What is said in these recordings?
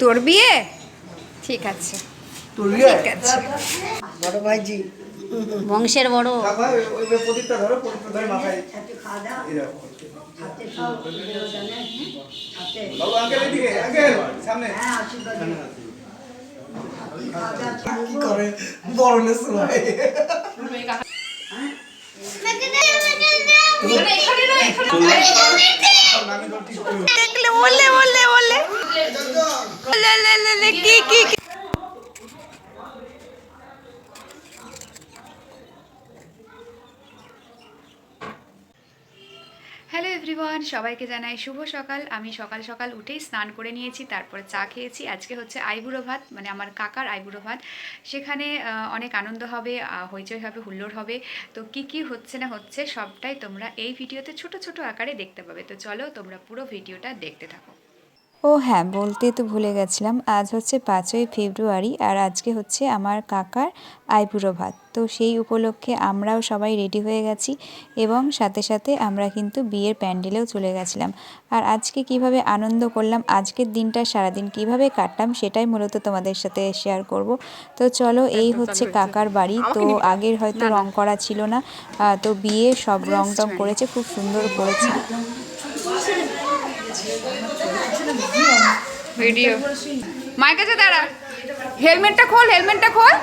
তোর বিয়ে? ঠিক আছে। ঠিক আছে। বড় ভাইজি। বংশের বড়। সামনে। কি করে? বরণের সময়। দেখলে বললে বললে বললে। এভরিওয়ান সবাইকে জানাই শুভ সকাল। আমি সকাল সকাল উঠেই স্নান করে নিয়েছি, তারপরে চা খেয়েছি। আজকে হচ্ছে আইবুড়ো ভাত মানে আমার কাকার আইবুড়ো ভাত। সেখানে অনেক আনন্দ হবে হইচই হবে, হুল্লোড় হবে। তো কি কি হচ্ছে না হচ্ছে সবটাই তোমরা এই ভিডিওতে ছোট ছোট আকারে দেখতে পাবে। তো চলো তোমরা পুরো ভিডিওটা দেখতে থাকো। ও হ্যাঁ বলতে তো ভুলে গেছিলাম। আজ হচ্ছে পাঁচই ফেব্রুয়ারি আর আজকে হচ্ছে আমার কাকার আইবুড়ো ভাত। তো সেই উপলক্ষে আমরাও সবাই রেডি হয়ে গেছি এবং সাথে সাথে আমরা কিন্তু বিয়ের প্যান্ডেলেও চলে গেছিলাম। আর আজকে কীভাবে আনন্দ করলাম আজকের দিনটা সারাদিন কীভাবে কাটলাম সেটাই মূলত তোমাদের সাথে শেয়ার করব। তো চলো এই হচ্ছে কাকার বাড়ি। তো আগের হয়তো রং করা ছিল না। তো বিয়ে সব রং টং করেছে খুব সুন্দর করেছে। ভিডিও। মায়ের কাছে দাঁড়া। হেলমেটটা খোল হেলমেটটা খোল।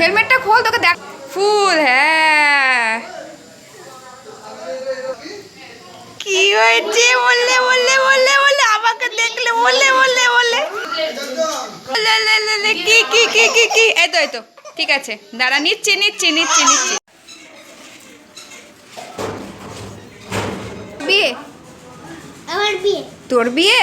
হেলমেটটা খোল তোকে দেখ ফুল হ্যাঁ। কি হয়েছে? বললে বললে বললে বললে। আমাকে দেখলে বললে বললে বললে। লে, লে, লে, লে, কি কি কি কি কি? এই তো এই তো। ঠিক আছে। দাঁড়া নিচ্ছি নিচ্ছি নিচ্ছি নিচ্ছি। বিয়ে? আমার বিয়ে। তোর বিয়ে?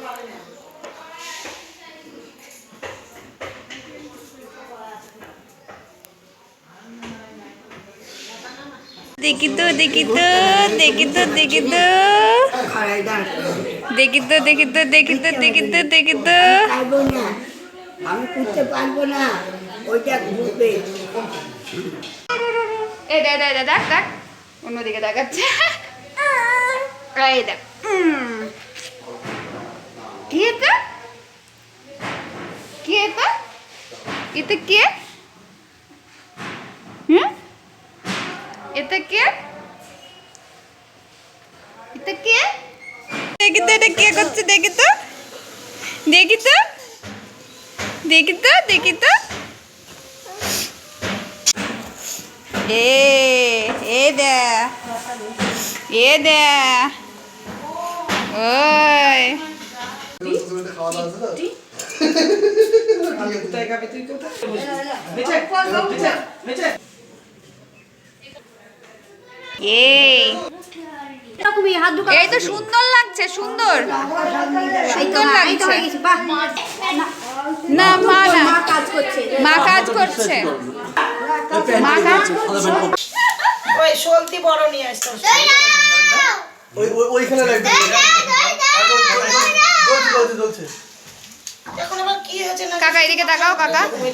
দেখি তো দেখি তো দেখি তো দেখি তো দেখি তো দেখি তো দেখি তো দেখি তো দেখি তো আমি করতে পারব না ওইটা ঘুরবে এ দেখ। দেখ দেখ দেখ এই দেখ। কি এটা? কি এটা? এটা কে? এটা কে? এটা কে? দেখি তো এটা কে করছে দেখি তো দেখি তো দেখি তো দেখি তো এ এ দে এ দে। ওই। তুই কোথায় বেঁচে বেঁচে বেঁচে এই তো সুন্দর লাগছে সুন্দর সুন্দর লাগছে না মা না মা কাজ করছে মা কাজ করছে ওই সলতি বড় নিয়ে আসতাম ওই ওইখানে জ্বলছে জ্বলছে কাকা এদিকে তাকাও কাকা হয়ে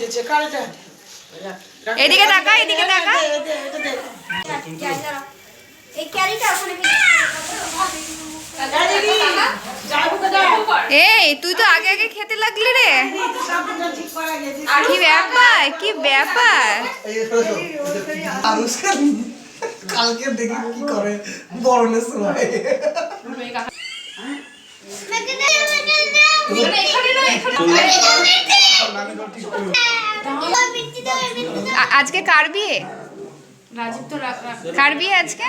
এদিকে তাকা এদিকে তাকা এই ক্যারিটা ওখানে এই তুই তো আগে আগে খেতে লাগলি রে। কি ব্যাপার? কি ব্যাপার? কালকে দেখি কি করে বরণের সময়। আজকে কার বিয়ে? কার বিয়ে আজকে?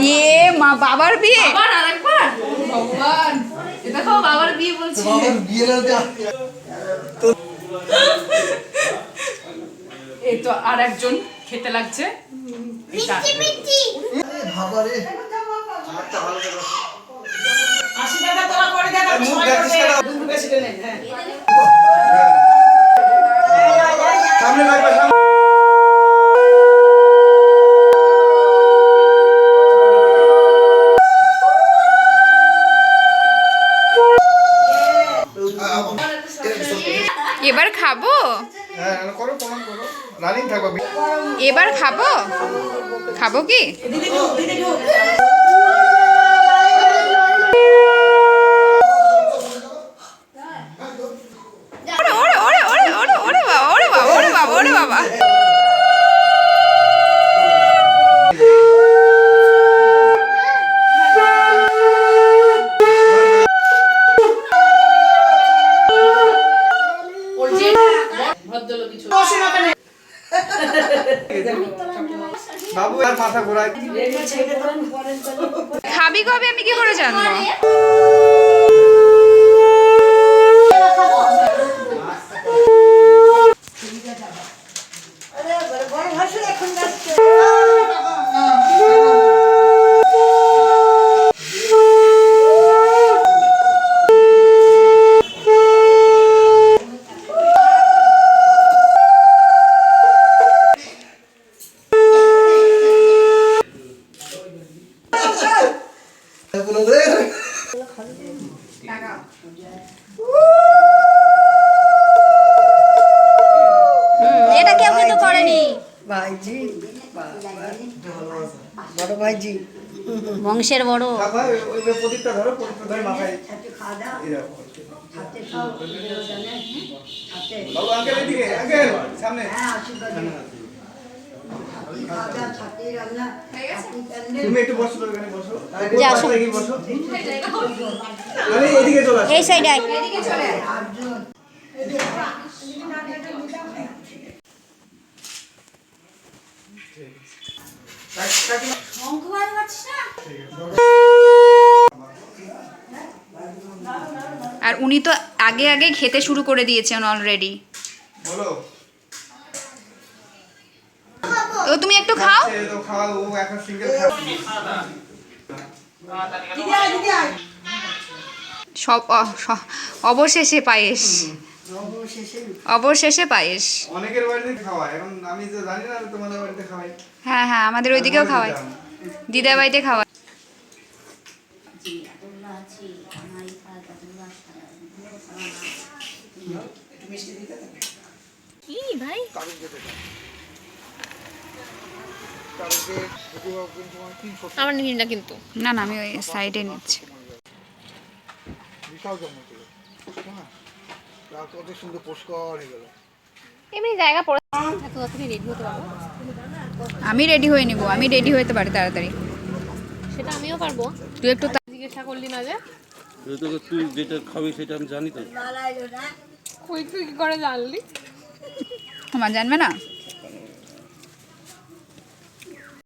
ইয়ে মা বাবার বিয়ে? বাবার বিয়ে না যা এই তো আর একজন খেতে লাগছে। বাবা রে। তোরা করে হ্যাঁ। সামনে। এবার খাব? এবার খাব? খাব কি? ভদ্রলোক কিছু বাবু আর মাথা ঘোরায়। খাবি কবে? আমি কি করে জানব? এটা কেউ কিন্তু করেনি ভাইজি বড় ভাইজি বংশের বড় হ্যাঁ এই সাইডে আর উনি তো আগে আগে খেতে শুরু করে দিয়েছেন অলরেডি তো তুমি একটু খাও। ও সব অবশেষে পায়েস। অবশেষে পায়েস। অনেকের বাড়িতে খাওয়ায় এখন আমি তো জানি না তোমাদের বাড়িতে খাওয়াই হ্যাঁ হ্যাঁ আমাদের ওইদিকেও খাওয়ায়। দিদা বাড়িতে খাওয়ায়। আমার নিবি না কিন্তু। না না আমি ওই সাইডে নিচ্ছি। বিশাল জন্ম ছিল কত সুন্দর পুষ্কর হয়ে গেল। এমনি জায়গা পড়ে এত তাড়াতাড়ি রেডি হতে পারব আমি রেডি হয়ে নিব আমি রেডি হতে পারি তাড়াতাড়ি। সেটা আমিও পারব। তুই একটু তা- জিজ্ঞাসা করলি না যে? তো তুই যেটা খাবি সেটা আমি জানি তো। কই তুই কি করে জানলি? তোমার জানবে না?